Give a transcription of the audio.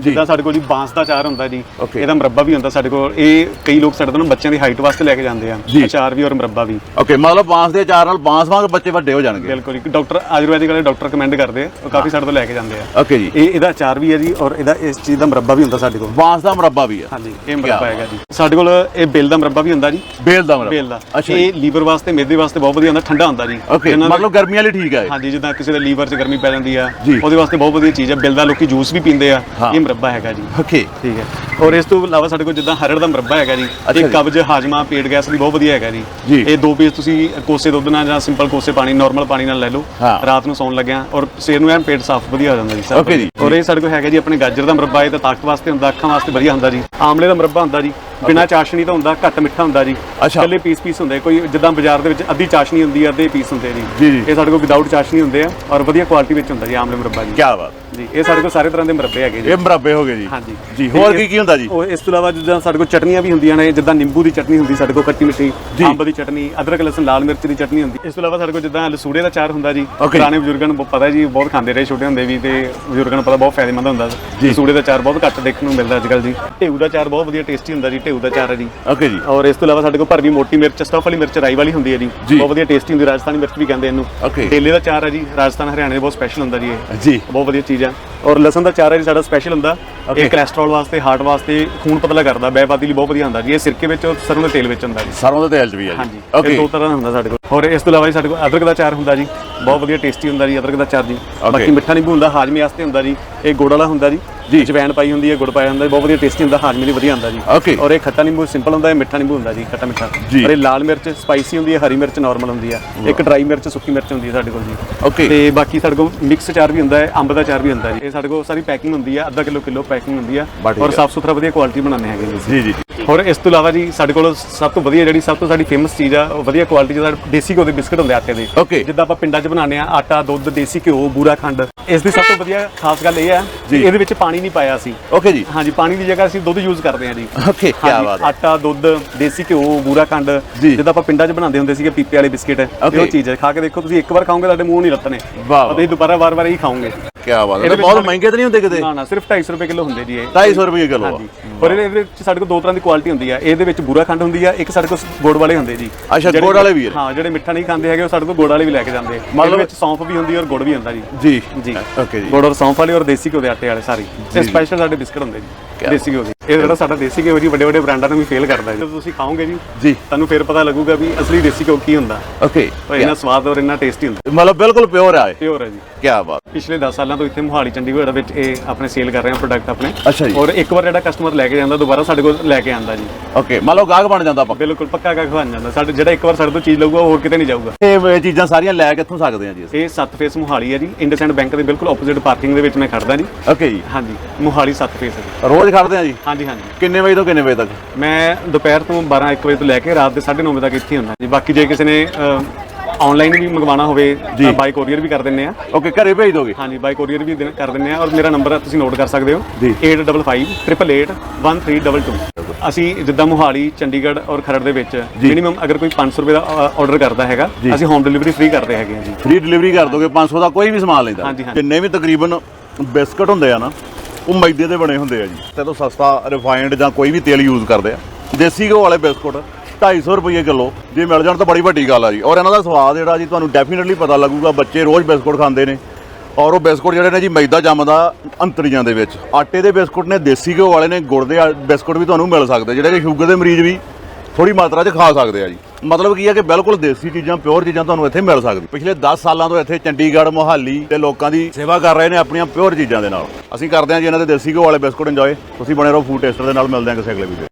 ਜਿੱਦਾਂ ਸਾਡੇ ਕੋਲ ਜੀ ਬਾਂਸ ਦਾ ਅਚਾਰ ਹੁੰਦਾ ਜੀ. ਇਹਦਾ ਮੁਰੱਬਾ ਵੀ ਹੁੰਦਾ ਸਾਡੇ ਕੋਲ। ਇਹ ਕਈ ਲੋਕ ਸਾਡੇ ਤੋਂ ਬੱਚਿਆਂ ਦੀ ਹਾਈਟ ਵਾਸਤੇ ਲੈ ਕੇ ਜਾਂਦੇ ਆ ਜੀ। ਅਚਾਰ ਵੀ ਔਰ ਮੁਰੱਬਾ ਵੀ। ਓਕੇ ਮਤਲਬ ਬਾਂਸ ਦੇ ਅਚਾਰ ਨਾਲ ਬਾਂਸ ਵਾਂਗ ਬੱਚੇ ਵੱਡੇ ਹੋ ਜਾਣਗੇ। ਬਿਲਕੁਲ ਇੱਕ ਡਾਕਟਰ ਆਯੁਰਵੈਦਿਕ ਵਾਲੇ ਡਾਕਟਰ ਕਮੈਂਡ ਕਰਦੇ ਆ ਉਹ ਕਾਫੀ ਸਾਡੇ ਤੋਂ ਲੈ ਕੇ ਜਾਂਦੇ ਆ। ਓਕੇ ਜੀ। ਇਹ ਇਹਦਾ ਅਚਾਰ ਵੀ ਹੈ ਜੀ ਔਰ ਇਹਦਾ ਇਸ ਚੀਜ਼ ਦਾ ਮੁਰੱਬਾ ਵੀ ਹੁੰਦਾ ਸਾਡੇ ਕੋਲ। ਬਾਂਸ ਦਾ ਮੁਰੱਬਾ ਵੀ ਆ ਹਾਂਜੀ ਇਹ ਮੁਰੱਬਾ ਹੈਗਾ ਜੀ। ਸਾਡੇ ਕੋਲ ਇਹ ਬੇਲ ਦਾ ਮੁਰੱਬਾ ਵੀ ਹੁੰਦਾ ਜੀ। ਬੇਲ ਦਾ ਮੁਰੱਬਾ। ਬੇਲ ਦਾ। ਅੱਛਾ ਇਹ ਲੀਵਰ ਵਾਸਤੇ ਮੇਦੇ ਵਾਸਤੇ ਬਹੁਤ ਵਧੀਆ ਹੁੰਦਾ ਠੰਡਾ ਹੁੰਦਾ ਜੀ। ਓਕੇ ਮਤਲਬ ਗਰਮੀਆਂ ਲਈ ਠੀਕ ਹੈ। ਹਾਂਜੀ ਜਿੱਦਾਂ ਕਿਸੇ ਦੇ ਲੀਵਰ 'ਚ ਗਰਮੀ ਪੈ ਜਾਂਦੀ ਆ ਜੀ। ਉਹਦੇ ਵਾਸਤੇ ਬਹੁਤ ਵਧੀਆ ਚੀਜ਼ ਹੈ। ਬਿਲ ਦਾ ਲੋਕੀ ਜੂਸ ਵੀ ਪੀਂਦੇ ਆ। ਹਾਂ। ਇਹ ਮੁਰੱਬਾ ਹੈਗਾ ਜੀ ਓਕੇ ਠੀਕ ਹੈ ਔਰ ਇਸ ਤੋਂ ਇਲਾਵਾ ਸਾਡੇ ਕੋਲ ਜਿੱਦਾਂ ਹਰੜ ਦਾ ਮੁਰੱਬਾ ਹੈਗਾ ਜੀ ਇਹ। ਕਬਜ਼ ਹਾਜਮਾ ਪੇਟ ਗੈਸ ਲਈ ਬਹੁਤ ਵਧੀਆ ਹੈਗਾ ਜੀ। ਇਹ ਦੋ ਪੀਸ ਤੁਸੀਂ ਕੋਸੇ ਦੁੱਧ ਨਾਲ ਜਾਂ ਸਿੰਪਲ ਕੋਸੇ ਪਾਣੀ ਨਾਰਮਲ ਪਾਣੀ ਨਾਲ ਲੈ ਲਓ। ਰਾਤ ਨੂੰ ਸੌਣ ਲੱਗਿਆ ਔਰ ਸਵੇਰ ਨੂੰ ਐਨ ਪੇਟ ਸਾਫ਼ ਵਧੀਆ ਹੋ ਜਾਂਦਾ ਜੀ Okay ਜੀ। ਔਰ ਇਹ ਸਾਡੇ ਕੋਲ ਹੈਗਾ ਜੀ ਆਪਣੇ ਗਾਜਰ ਦਾ ਮੁਰੱਬਾ ਇਹ ਤਾਂ ਤਾਕਤ ਵਾਸਤੇ ਹੁੰਦਾ ਅੱਖਾਂ ਵਾਸਤੇ ਵਧੀਆ ਹੁੰਦਾ ਜੀ ਆਮਲੇ ਦਾ ਮੁਰੱਬਾ ਹੁੰਦਾ ਜੀ ਬਿਨਾ ਚਾਸ਼ਨੀ ਤੋਂ ਹੁੰਦਾ ਘੱਟ ਮਿੱਠਾ ਹੁੰਦਾ ਜੀ। ਇਕੱਲੇ ਪੀਸ ਪੀਸ ਹੁੰਦੇ ਕੋਈ ਜਿੱਦਾਂ ਬਾਜ਼ਾਰ ਦੇ ਵਿੱਚ ਅੱਧੀ ਚਾਸ਼ਨੀ ਹੁੰਦੀ ਆ ਅੱਧੇ ਪੀਸ ਹੁੰਦੇ ਜੀ। ਇਹ ਸਾਡੇ ਕੋਲ ਵਿਦਆਊਟ ਚਾਸ਼ਨੀ ਹੁੰਦੇ ਆ ਔਰ ਵਧੀਆ ਕੁਆਲਿਟੀ ਵਿੱਚ ਹੁੰਦਾ ਜੀ ਆਮਲੇ ਮੁਰੱਬਾ ਜੀ ਕੀ ਬਾਤ ਜੀ ਇਹ ਸਾਡੇ ਕੋਲ ਸਾਰੇ ਤਰ੍ਹਾਂ ਦੇ ਮੁਰੱਬੇ ਹੈਗੇ ਜੀ। ਇਹ ਮੁਰੱਬੇ ਹੋ ਗਏ ਜੀ। ਹਾਂਜੀ। ਜੀ ਹੋਰ ਕੀ ਕੀ ਹੁੰਦਾ ਜੀ? ਉਹ ਇਸ ਤੋਂ ਇਲਾਵਾ ਜਿੱਦਾਂ ਸਾਡੇ ਕੋਲ ਚਟਨੀਆਂ ਵੀ ਹੁੰਦੀਆਂ ਨੇ ਜਿੱਦਾਂ ਨਿੰਬੂ ਦੀ ਚਟਨੀ ਹੁੰਦੀ ਸਾਡੇ ਕੋਲ ਖੱਟੀ ਮਿੱਠੀ। ਅੰਬ ਦੀ ਚਟਨੀ ਅਦਰਕ ਲਸਣ ਲਾਲ ਮਿਰਚ ਦੀ ਚਟਨੀ ਹੁੰਦੀ। ਇਸ ਤੋਂ ਇਲਾਵਾ ਸਾਡੇ ਕੋਲ ਜਿੱਦਾਂ ਲਸੂੜੇ ਦਾ ਚਾਰ ਹੁੰਦਾ ਜੀ। ਪੁਰਾਣੇ ਬਜ਼ੁਰਗਾਂ ਨੂੰ ਪਤਾ ਜੀ ਬਹੁਤ ਖਾਂਦੇ ਰਹੇ ਛੋਟੇ ਹੁੰਦੇ ਵੀ ਤੇ ਬਜ਼ੁਰਗਾਂ ਨੂੰ ਪਤਾ ਬਹੁਤ ਫਾਇਦੇਮੰਦ ਹੁੰਦਾ। ਲਸੂੜੇ ਦਾ ਚਾਰ ਬਹੁਤ ਘੱਟ ਦੇਖਣ ਨੂੰ ਮਿਲਦਾ ਅੱਜ ਕੱਲ੍ਹ ਜੀ। ਢੇਊ ਦਾ ਚਾਰ ਬਹੁਤ ਵਧੀਆ ਟੇਸਟੀ ਹੁੰਦਾ ਜੀ ਢੇਊ ਦਾ ਚਾਰ ਹੈ ਜੀ। ਓਕੇ ਜੀ। ਔਰ ਇਸ ਤੋਂ ਇਲਾਵਾ ਸਾਡੇ ਕੋਲ ਭਰਵੀ ਮੋਟੀ ਮਿਰਚ ਸਟਫ ਵਾਲੀ ਮਿਰਚ ਰਾਈ ਵਾਲੀ ਹੁੰਦੀ ਹੈ ਜੀ। ਬਹੁਤ ਵਧੀਆ ਟੇਸਟੀ ਹੁੰਦੀ ਰਾਜਸਥਾਨੀ ਮਿਰਚ ਵੀ ਕਹਿੰਦੇ ਇਹਨੂੰ। ਕੇਲੇ ਦਾ ਚਾਰ ਹੈ ਜੀ ਰਾਜਸਥਾਨ ਹਰਿਆਣੇ ਦੇ ਬਹੁਤ ਸਪੈਸ਼ਲ ਹੁੰਦਾ ਜੀ ਇਹ। ਜੀ। ਬਹੁਤ ਵਧੀਆ ਚੀਜ਼ ਆ। ਔਰ ਲਸਣ ਦਾ ਚਾਰ ਜੀ ਸਾਡਾ ਸਪੈਸ਼ਲ ਹੁੰਦਾ. ਇਹ ਕੋਲੇਸਟ੍ਰੋਲ ਵਾਸਤੇ ਹਾਰਟ ਵਾਸਤੇ ਖੂਨ ਪਤਲਾ ਕਰਦਾ ਬੈਬਾਦੀ ਲਈ ਬਹੁਤ ਵਧੀਆ ਹੁੰਦਾ ਜੀ ਇਹ ਸਿਰਕੇ ਵਿੱਚ ਔਰ ਸਰੋਂ ਦੇ ਤੇਲ ਵਿੱਚ ਹੁੰਦਾ ਜੀ। ਸਰੋਂ ਦੇ ਤੇਲ ਚ ਵੀ ਆ ਹਾਂਜੀ। ਜੀ ਇਹ ਓਕੇ ਦੋ ਤਰ੍ਹਾਂ ਦਾ ਹੁੰਦਾ ਸਾਡੇ ਕੋਲ। ਔਰ ਇਸ ਤੋਂ ਇਲਾਵਾ ਜੀ ਸਾਡੇ ਕੋਲ ਅਦਰਕ ਦਾ ਚਾਰ ਹੁੰਦਾ ਜੀ। ਬਹੁਤ ਵਧੀਆ ਟੇਸਟੀ ਹੁੰਦਾ ਜੀ ਅਦਰਕ ਦਾ ਚਾਰ ਜੀ। ਬਾਕੀ ਮਿੱਠਾ ਨਿੰਬੂ ਹੁੰਦਾ ਹਾਜ਼ਮੇ ਵਾਸਤੇ ਹੁੰਦਾ ਜੀ। ਇਹ ਗੁੜ ਵਾਲਾ ਹੁੰਦਾ ਜੀ। ਜੀ। ਜਵੈਣ ਪਾਈ ਹੁੰਦੀ ਹੈ ਗੁੜ ਪਾਇਆ ਹੁੰਦਾ ਬਹੁਤ ਵਧੀਆ ਟੇਸਟੀ ਹੁੰਦਾ ਹਾਜ਼ਮੇ ਲਈ ਵਧੀਆ ਹੁੰਦਾ ਜੀ Okay। ਔਰ ਇਹ ਖੱਟਾ ਨਿੰਬੂ ਸਿੰਪਲ ਹੁੰਦਾ ਹੈ ਮਿੱਠਾ ਨਿੰਬੂ ਹੁੰਦਾ ਜੀ ਖੱਟਾ ਮਿੱਠਾ ਜੀ। ਔਰ ਇਹ ਲਾਲ ਮਿਰਚ ਸਪਾਈਸੀ ਹੁੰਦੀ ਹੈ ਹਰੀ ਮਿਰਚ ਨਾਰਮਲ ਹੁੰਦੀ ਹੈ ਇੱਕ ਡਰਾਈ ਮਿਰਚ ਸੁੱਕੀ ਮਿਰਚ ਹੁੰਦੀ ਹੈ ਸਾਡੇ ਕੋਲ ਜੀ ਓਕੇ ਤੇ ਬਾਕੀ ਸਾਡੇ ਕੋਲ ਮਿਕਸ ਚਾਰ ਵੀ ਹੁੰਦਾ ਹੈ ਅੰਬ ਦਾ ਚਾਰ ਵੀ ਹੁੰਦਾ ਜੀ ਇਹ ਸਾਡੇ ਕੋਲ ਸਾਰੀ ਪੈਕਿੰਗ ਹੁੰਦੀ ਹੈ ਅੱਧਾ ਕਿਲੋ ਕਿਲੋ ਪੈਕਿੰਗ ਹੁੰਦੀ ਹੈ ਔਰ। ਸਾਫ਼ ਸੁਥਰਾ ਵਧੀਆ ਕੁਆਲਿਟੀ ਬਣਾਉਂਦੇ ਹੈਗੇ ਜੀ। ਜੀ ਔਰ ਇਸ ਤੋਂ ਇਲਾਵਾ ਜੀ ਸਾਡੇ ਕੋਲ ਸਭ ਤੋਂ ਵਧੀਆ ਜਿਹੜੀ ਸਭ ਤੋਂ ਸਾਡੀ ਫੇਮਸ ਚੀਜ਼ ਆ ਉਹ ਵਧੀਆ ਕੁਆਲਿਟੀ ਦਾ ਦੇਸੀ ਘਿਓ ਦੇ ਬਿਸਕਟ ਹੁੰਦੇ ਆਟੇ ਦੇ Okay। ਜਿੱਦਾਂ ਆਪਾਂ ਪਿੰਡਾਂ 'ਚ ਬਣਾਉਂਦੇ ਆ ਆਟਾ ਦੁੱਧ ਦੇਸੀ ਘਿਓ ਬੂਰਾ ਖੰਡ ਇਸ ਦੀ ਸਭ ਤੋਂ ਵਧੀਆ ਖਾਸ ਗੱਲ ਇਹ ਹੈ ਜੀ। ਇਹਦੇ ਵਿੱਚ ਪਾਣੀ ਨਹੀਂ ਪਾਇਆ ਸੀ। ਓਕੇ ਜੀ। ਹਾਂਜੀ ਪਾਣੀ ਦੀ ਜਗ੍ਹਾ ਅਸੀਂ ਦੁੱਧ ਯੂਜ਼ ਕਰਦੇ ਹਾਂ ਜੀ। ਓਕੇ ਕੀ ਹਾਂਜੀ, ਬਾਤ ਹੈ। ਆਟਾ ਦੁੱਧ ਦੇਸੀ ਘਿਓ ਬੂਰਾ ਖੰਡ ਜੀ। ਜਿੱਦਾਂ ਆਪਾਂ ਪਿੰਡਾਂ 'ਚ ਬਣਾਉਂਦੇ ਹੁੰਦੇ ਸੀਗੇ ਪੀਪੇ ਵਾਲੇ ਬਿਸਕਟ Okay। ਉਹ ਚੀਜ਼ ਹੈ। ਖਾ ਕੇ ਦੇਖੋ ਤੁਸੀਂ ਇੱਕ ਵਾਰ ਖਾਓਗੇ ਤੁਹਾਡੇ ਮੂੰਹ ਨਹੀਂ ਲੱਤਣੇ ਵਾਹ, ਵਾਹ। ਤੁਸੀਂ ਦੁਬਾਰਾ ਵਾਰ-ਵਾਰ ਇਹੀ ਖਾਓਗੇ। ਕੀ ਬਾਤ ਹੈ। ਇਹਦੇ ਬਹੁਤ ਮਹਿੰਗੇ ਤਾਂ ਨਹੀਂ ਹੁੰਦੇ ਕਿਤੇ? ਨਾ ਨਾ ਸਿਰਫ 250 ਰੁਪਏ ਕਿਲੋ ਹੁੰਦੇ ਜੀ ਇਹ। 250 ਰੁਪਏ ਕਿਲੋ ਆ। ਹਾਂਜੀ। ਔਰ ਇਹਦੇ ਵਿੱਚ ਸਾਡੇ ਕੋਲ ਦੋ ਤਰ੍ਹਾਂ ਦੀ ਕੁਆਲਿਟੀ ਹੁੰਦੀ ਆ। ਇਹਦੇ ਵਿੱਚ ਬੂਰਾ ਖੰਡ ਹੁੰਦੀ ਆ ਇੱਕ ਸਾਡੇ ਕੋਲ ਗੁੜ ਵਾਲੇ ਹੁੰਦੇ ਜੀ। ਅੱਛਾ, ਜਿਹੜੇ- ਗੁੜ ਵਾਲੇ ਵੀ ਹੈ। ਹਾਂ ਜਿਹੜੇ ਮਿੱਠਾ ਨਹੀਂ ਖਾਂਦੇ ਹੈਗੇ ਉਹ ਸਾਡੇ ਕੋਲ ਗੁੜ ਵਾਲੇ ਵੀ ਲੈ ਕੇ ਜਾਂਦੇ। ਮਤਲਬ- ਇਹਦੇ ਵਿੱਚ ਸੌਂਫ ਵੀ ਹੁੰਦੀ ਔਰ ਗੁੜ ਵੀ ਹੁੰਦਾ ਜੀ। ਜੀ। ਜੀ। ਓਕੇ ਜੀ। ਗੁੜ ਔਰ ਸੌਂਫ ਵਾਲੇ ਔਰ ਦੇਸੀ ਘਿਓ ਦੇ ਆਟੇ। ਵਾਲੇ ਸਾਰੇ ਇਹ ਸਪੈਸ਼ਲ ਸਾਡੇ ਬਿਸਕਟ ਹੁੰਦੇ ਜੀ ਦੇਸੀ ਘਿਓ ਦੇ। ਇਹ ਜਿਹੜਾ ਸਾਡਾ ਦੇਸੀ ਘਿਓ ਜੀ ਵੱਡੇ ਵੱਡੇ ਬ੍ਰਾਂਡਾਂ ਨੂੰ ਵੀ ਫੇਲ ਕਰਦਾ ਜੀ। ਤੁਸੀਂ ਖਾਓਗੇ ਜੀ? ਜੀ। ਤੁਹਾਨੂੰ ਫਿਰ ਪਤਾ ਲੱਗੂਗਾ ਵੀ ਅਸਲੀ ਦੇਸੀ ਘਿਓ ਕੀ ਹੁੰਦਾ। ਓਕੇ ਔਰ ਇੰਨਾ ਸਵਾਦ ਔਰ ਇੰਨਾ ਟੇਸਟੀ ਹੁੰਦਾ। ਮਤਲਬ ਬਿਲਕੁਲ ਪਿਓਰ ਆ ਇਹ। ਪਿਓਰ ਹੈ ਜੀ। ਕੀ ਬਾਤ। ਪਿਛਲੇ 10 ਸਾਲਾਂ ਤੋਂ ਇੱਥੇ ਮੁਹਾਲੀ ਚੰਡੀਗੜ੍ਹ ਵਿੱਚ ਇਹ ਆਪਣੇ ਸੇਲ ਕਰ ਰਹੇ ਹਾਂ ਪ੍ਰੋਡਕਟ ਆਪਣੇ। ਅੱਛਾ ਜੀ। ਔਰ ਇੱਕ ਵਾਰ ਜਿਹੜਾ ਕਸਟਮਰ ਲੈ ਕੇ ਜਾਂਦਾ ਦੁਬਾਰਾ ਸਾਡੇ ਕੋਲ ਲੈ ਕੇ ਆਂਦਾ ਜੀ। ਓਕੇ ਮਤਲਬ ਗਾਹਕ ਬਣ ਜਾਂਦਾ ਪੱਕਾ ਬਿਲਕੁਲ ਪੱਕਾ ਕਾ ਖਵਾਨ ਜਾਂਦਾ। ਸਾਡੇ ਜਿਹੜਾ ਇੱਕ ਵਾਰ ਸਾਡੇ ਤੋਂ ਚੀਜ਼ ਲਊਗਾ ਉਹ ਹੋਰ ਕਿਤੇ ਨਹੀਂ ਜਾਊਗਾ। ਇਹ ਚੀਜ਼ਾਂ ਸਾਰੀਆਂ ਲੈ ਕਿੱਥੋਂ ਸਕਦੇ ਆ ਜੀ ਅਸੀਂ? ਇਹ ਸੱਤ ਫੇਸ ਮੁਹਾਲੀ ਹੈ ਜੀ। ਇੰਡਸਐਂਡ ਬੈਂਕ ਦੇ ਬਿਲਕੁਲ ਆਪੋਜ਼ਿਟ ਪਾਰਕਿੰਗ ਦੇ ਵਿੱਚ ਮੈਂ ਖੜਦਾ ਜੀ। ਓਕੇ ਜੀ। ਹਾਂਜੀ ਮੁਹਾਲੀ ਸੱਤ ਫੇਸ ਹੈ ਜੀ। ਰੋਜ਼ ਖੜਦੇ ਆ ਜੀ? ਹਾਂਜੀ ਹਾਂਜੀ। ਕਿੰਨੇ ਵਜੇ ਤੋਂ ਕਿੰਨੇ ਵਜੇ ਤੱਕ? ਮੈਂ ਦੁਪਹਿਰ ਤੋਂ 12 1 ਵਜੇ ਤੋਂ ਲੈ ਕੇ ਰਾਤ ਦੇ 9:30 ਵਜੇ ਤੱਕ ਇੱਥੇ ਹੁੰਦਾ। ਜੀ ਬਾਕੀ ਜੇ ਕਿਸੇ ਨੇ ਆਨਲਾਈਨ ਵੀ ਮੰਗਵਾਉਣਾ ਹੋਵੇ ਤਾਂ ਬਾਈ ਕੋਰੀਅਰ ਵੀ ਕਰ ਦਿੰਨੇ ਆ। ਓਕੇ ਘਰੇ ਭੇਜ ਦੋਗੇ? ਹਾਂਜੀ ਬਾਈ ਕੋਰੀਅਰ ਵੀ ਦਿਨ- ਕਰ ਦਿੰਨੇ ਆ ਔਰ ਮੇਰਾ ਨੰਬਰ ਤੁਸੀਂ ਨੋਟ ਕਰ ਸਕਦੇ ਹੋ। ਜੀ। 8558881322 ਅਸੀਂ ਜਿੱਦਾਂ ਮੁਹਾਲੀ ਚੰਡੀਗੜ੍ਹ ਔਰ ਖਰੜ ਦੇ ਵਿੱਚ ਮਿਨੀਮਮ ਅਗਰ ਕੋਈ 500 ਰੁਪਏ ਦਾ ਆਰਡਰ ਕਰਦਾ ਹੈਗਾ ਅਸੀਂ ਹੋਮ ਡਿਲੀਵਰੀ ਫ੍ਰੀ ਕਰਦੇ ਹੈਗੇ ਹਾਂ ਜੀ। ਫ੍ਰੀ ਡਿਲੀਵਰੀ ਕਰ ਦੋਗੇ 500 ਦਾ ਕੋਈ ਵੀ ਸਮਾਨ ਲੈਂਦਾ। ਹਾਂਜੀ, ਹਾਂਜੀ। ਜਿੰਨੇ ਵੀ ਤਕਰੀਬਨ ਬਿਸਕਟ ਹੁੰਦੇ ਆ ਨਾ ਉਹ ਮੈਦੇ ਦੇ ਬਣੇ ਹੁੰਦੇ ਆ ਜੀ। ਤੇ ਤੋਂ ਸਸਤਾ ਰਿਫਾਈਨਡ ਜਾਂ ਕੋਈ ਵੀ ਤੇਲ ਯੂਜ਼ ਕਰਦੇ ਆ। ਦੇਸੀ ਘਿਓ ਵਾਲੇ ਬਿਸਕੁਟ 250 ਰੁਪਏ ਕਿਲੋ, ਜੇ ਮਿਲ ਜਾਣ ਤਾਂ ਬੜੀ ਵੱਡੀ ਗੱਲ ਆ ਜੀ। ਔਰ ਇਹਨਾਂ ਦਾ ਸਵਾਦ ਜਿਹੜਾ ਜੀ ਤੁਹਾਨੂੰ ਡੈਫੀਨਿਟਲੀ ਪਤਾ ਲੱਗੂਗਾ, ਬੱਚੇ ਰੋਜ਼ ਬਿਸਕੁਟ ਖਾਂਦੇ ਨੇ। ਔਰ ਉਹ ਬਿਸਕੁਟ ਜਿਹੜੇ ਨੇ ਜੀ, ਮੈਦਾ ਜੰਮਦਾ ਅੰਤਰੀਆਂ ਦੇ ਵਿੱਚ। ਆਟੇ ਦੇ ਬਿਸਕੁਟ ਨੇ, ਦੇਸੀ ਘਿਓ ਵਾਲੇ ਨੇ, ਗੁੜ ਦੇ ਆ- ਬਿਸਕੁਟ ਵੀ ਤੁਹਾਨੂੰ ਮਿਲ ਸਕਦੇ ਜਿਹੜੇ ਕਿ ਸ਼ੂਗਰ ਦੇ ਮਰੀਜ਼ ਵੀ ਥੋੜੀ ਮਾਤਰਾ 'ਚ ਖਾ ਸਕਦੇ ਆ ਜੀ। ਮਤਲਬ ਕੀ ਹੈ ਕਿ ਬਿਲਕੁਲ ਦੇਸੀ ਚੀਜ਼ਾਂ ਪਿਓਰ ਚੀਜ਼ਾਂ ਤੁਹਾਨੂੰ ਇੱਥੇ ਮਿਲ ਸਕਦੀ ਪਿਛਲੇ 10 ਸਾਲਾਂ ਤੋਂ ਇੱਥੇ ਚੰਡੀਗੜ੍ਹ, ਮੋਹਾਲੀ ਦੇ ਲੋਕਾਂ ਦੀ ਸੇਵਾ ਕਰ ਰਹੇ ਨੇ ਆਪਣੀਆਂ ਪਿਓਰ ਚੀਜ਼ਾਂ ਦੇ ਨਾਲ। ਅਸੀਂ ਕਰਦੇ ਹਾਂ ਜੀ ਇਹਨਾਂ ਦੇ ਦੇਸੀ ਘਿਓ ਵਾਲੇ ਬਿਸਕੁਟ ਇੰਜੋਏ ਤੁਸੀਂ ਬਣੇ ਰਹੋ ਫੂਡ ਟੇਸਟਰ ਦੇ ਨਾਲ, ਮਿਲਦੇ ਹਾਂ ਕਿਸੇ ਅਗਲੇ ਵੀਡੀਓ